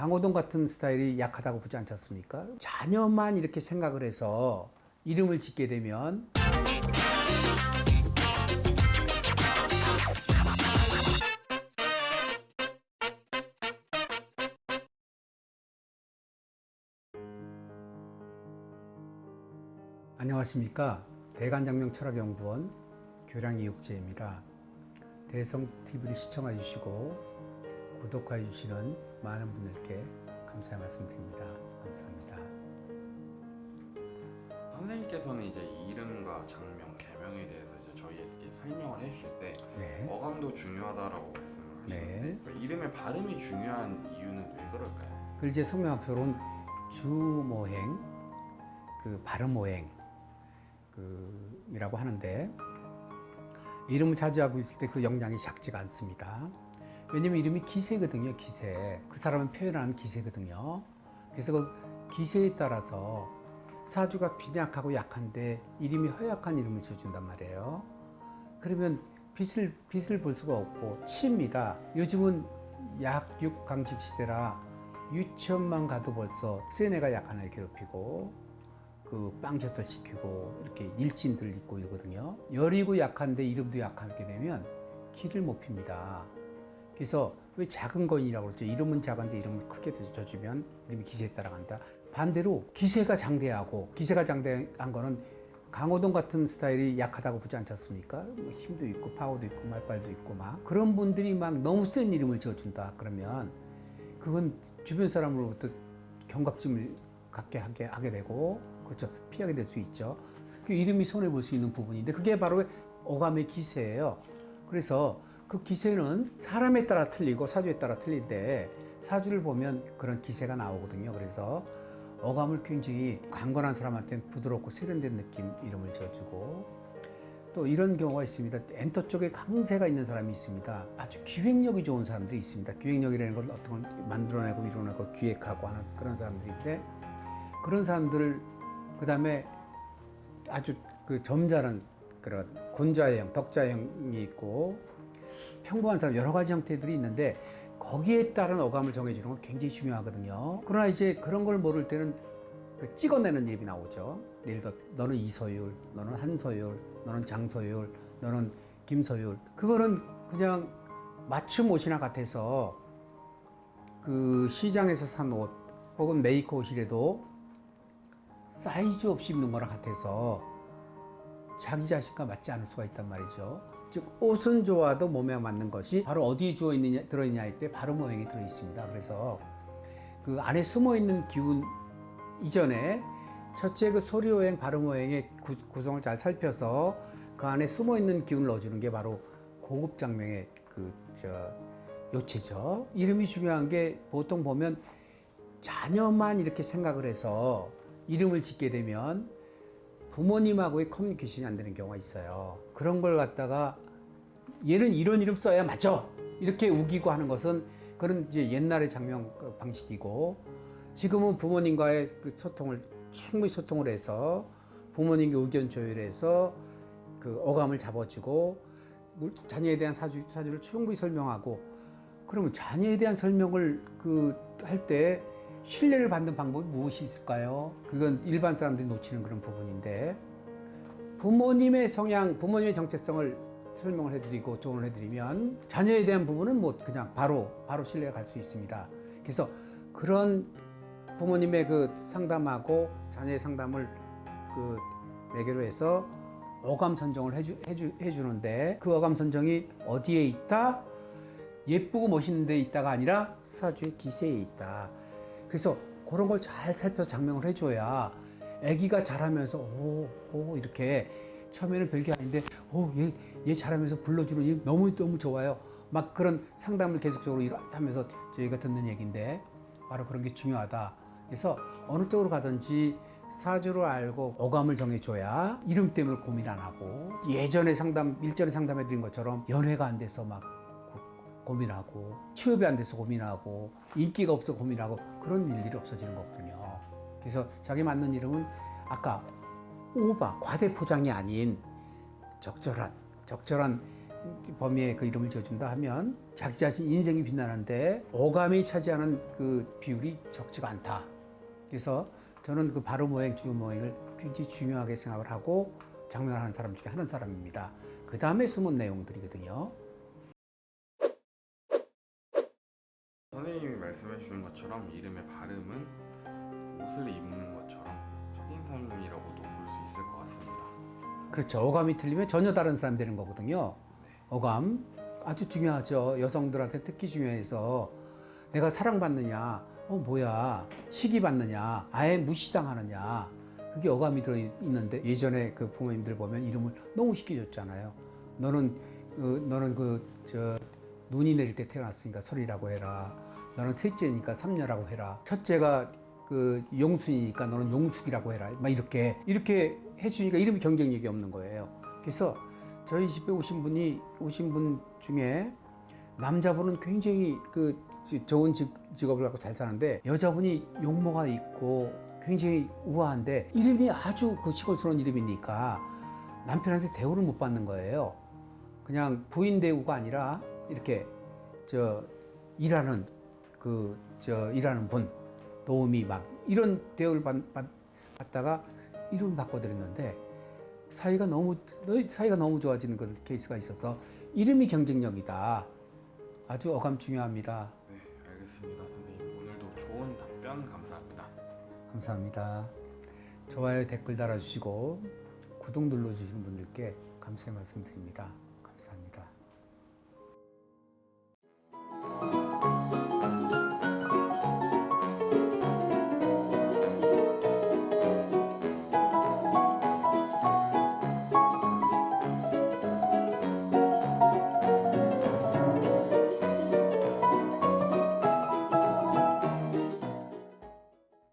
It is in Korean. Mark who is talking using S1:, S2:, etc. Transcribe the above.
S1: 강호동 같은 스타일이 약하다고 보지 않지 않습니까? 자녀만 이렇게 생각을 해서 이름을 짓게 되면 안녕하십니까 대관장명 철학연구원 교량이육재입니다. 대성TV를 시청해 주시고 구독해 주시는 많은 분들께 감사의 말씀드립니다. 감사합니다.
S2: 선생님께서는 이제 이름과 장명, 개명에 대해서 이제 저희에게 설명을 해주실 때
S1: 네.
S2: 어감도 중요하다라고 말씀을 하시는데
S1: 네.
S2: 그 이름의 발음이 중요한 이유는 왜 그럴까요?
S1: 그 이제 성명학표로는 주모행, 그 발음모행, 그 이라고 하는데 이름을 차지하고 있을 때 그 영향이 작지가 않습니다. 왜냐면 이름이 기세거든요, 기세. 그 사람은 표현하는 기세거든요. 그래서 그 기세에 따라서 사주가 빈약하고 약한데 이름이 허약한 이름을 지어준단 말이에요. 그러면 빛을 빛을 볼 수가 없고 치입니다. 요즘은 약육 강식 시대라 유치원만 가도 벌써 세뇌가 약한 아이 괴롭히고 그 빵젖을 시키고 이렇게 일진들 있고 이러거든요. 열이고 약한데 이름도 약하게 되면 길을 못 핍니다. 그래서 왜 작은 거인이라고 그러죠? 이름은 작은데 이름을 크게 줘주면 이름이 기세에 따라간다. 반대로 기세가 장대하고 기세가 장대한 거는 강호동 같은 스타일이 약하다고 보지 않지 않습니까? 뭐 힘도 있고 파워도 있고 말빨도 있고 막 그런 분들이 막 너무 센 이름을 지어준다 그러면 그건 주변 사람으로부터 경각심을 갖게 하게, 하게 되고 그렇죠 피하게 될 수 있죠. 그 이름이 손해 볼 수 있는 부분인데 그게 바로 어감의 기세예요. 그래서 그 기세는 사람에 따라 틀리고 사주에 따라 틀린데 사주를 보면 그런 기세가 나오거든요. 그래서 어감을 굉장히 강건한 사람한테는 부드럽고 세련된 느낌 이름을 지어주고 또 이런 경우가 있습니다. 엔터 쪽에 강세가 있는 사람이 있습니다. 아주 기획력이 좋은 사람들이 있습니다. 기획력이라는 걸 어떤 걸 만들어내고 이뤄내고 기획하고 하는 그런 사람들인데 그런 사람들 그 다음에 아주 그 점잖은 그런 곤자형, 덕자형이 있고 평범한 사람 여러 가지 형태들이 있는데 거기에 따른 어감을 정해주는 건 굉장히 중요하거든요. 그러나 이제 그런 걸 모를 때는 그 찍어내는 이름이 나오죠. 예를 들어 너는 이서율, 너는 한서율, 너는 장서율, 너는 김서율. 그거는 그냥 맞춤 옷이나 같아서 그 시장에서 산 옷 혹은 메이커 옷이라도 사이즈 없이 입는 거랑 같아서 자기 자신과 맞지 않을 수가 있단 말이죠. 즉 옷은 좋아도 몸에 맞는 것이 바로 어디에 주어 있느냐 들어있냐 할 때 바로 모양이 들어 있습니다. 그래서 그 안에 숨어 있는 기운 이전에 첫째 그 소리 오행 발음 오행의 구, 구성을 잘 살펴서 그 안에 숨어 있는 기운을 넣어주는 게 바로 고급 장명의 그 저 요체죠. 이름이 중요한 게 보통 보면 자녀만 이렇게 생각을 해서 이름을 짓게 되면 부모님하고의 커뮤니케이션이 안 되는 경우가 있어요. 그런 걸 갖다가 얘는 이런 이름 써야 맞죠? 이렇게 우기고 하는 것은 그런 이제 옛날의 장명 그 방식이고 지금은 부모님과의 그 소통을 충분히 소통을 해서 부모님과 의견 조율해서 그 어감을 잡아주고 물- 자녀에 대한 사주, 사주를 충분히 설명하고 그러면 자녀에 대한 설명을 그 할 때 신뢰를 받는 방법이 무엇이 있을까요? 그건 일반 사람들이 놓치는 그런 부분인데 부모님의 성향, 부모님의 정체성을 설명을 해드리고 조언을 해드리면 자녀에 대한 부분은 뭐 그냥 바로 바로 신뢰가 갈 수 있습니다. 그래서 그런 부모님의 그 상담하고 자녀의 상담을 그 매개로 해서 어감 선정을 해주, 해주, 해주는데 그 어감 선정이 어디에 있다? 예쁘고 멋있는 데 있다가 아니라 사주의 기세에 있다. 그래서 그런 걸 잘 살펴서 장명을 해줘야 아기가 자라면서 오, 오 이렇게 처음에는 별게 아닌데 오, 얘, 얘 자라면서 불러주는 이 너무 너무 좋아요. 막 그런 상담을 계속적으로 하면서 저희가 듣는 얘기인데 바로 그런 게 중요하다. 그래서 어느 쪽으로 가든지 사주를 알고 어감을 정해줘야 이름 때문에 고민 안 하고 예전에 상담 일전에 상담해 드린 것처럼 연애가 안 돼서 막 고- 고민하고 취업이 안 돼서 고민하고 인기가 없어 고민하고 그런 일들이 없어지는 거거든요. 그래서 자기 맞는 이름은 아까 오바 과대 포장이 아닌 적절한 적절한 범위에 그 이름을 지어준다 하면 자기 자신 인생이 빛나는데 오감이 차지하는 그 비율이 적지가 않다. 그래서 저는 그 발음오행, 주음오행을 굉장히 중요하게 생각을 하고 장명하는 사람 중에 하는 사람입니다. 그 다음에 숨은 내용들이거든요.
S2: 말씀해 주신 것처럼 이름의 발음은 옷을 입는 것처럼 첫인상이라고도 볼 수 있을 것 같습니다.
S1: 그렇죠. 어감이 틀리면 전혀 다른 사람이 되는 거거든요. 어감 아주 중요하죠. 여성들한테 특히 중요해서 내가 사랑받느냐, 어 뭐야, 시기받느냐, 아예 무시당하느냐. 그게 어감이 들어 있는데 예전에 그 부모님들 보면 이름을 너무 쉽게 줬잖아요. 너는 그 너는 그 저 눈이 내릴 때 태어났으니까 설이라고 해라. 너는 셋째니까 삼녀라고 해라. 첫째가 그 용순이니까 너는 용숙이라고 해라. 막 이렇게 이렇게 해주니까 이름이 경쟁력이 없는 거예요. 그래서 저희 집에 오신 분이 오신 분 중에 남자분은 굉장히 그 지- 좋은 직, 직업을 갖고 잘 사는데 여자분이 용모가 있고 굉장히 우아한데 이름이 아주 그 시골스러운 이름이니까 남편한테 대우를 못 받는 거예요. 그냥 부인 대우가 아니라 이렇게 저 일하는 그 저 일하는 분 도우미 막 이런 대우를 받, 받, 받다가 이름을 바꿔드렸는데 사이가 너무 너- 사이가 너무 좋아지는 그런 케이스가 있어서 이름이 경쟁력이다. 아주 어감 중요합니다.
S2: 네, 알겠습니다, 선생님. 오늘도 좋은 답변 감사합니다.
S1: 감사합니다. 좋아요 댓글 달아주시고 구독 눌러주시는 분들께 감사의 말씀드립니다.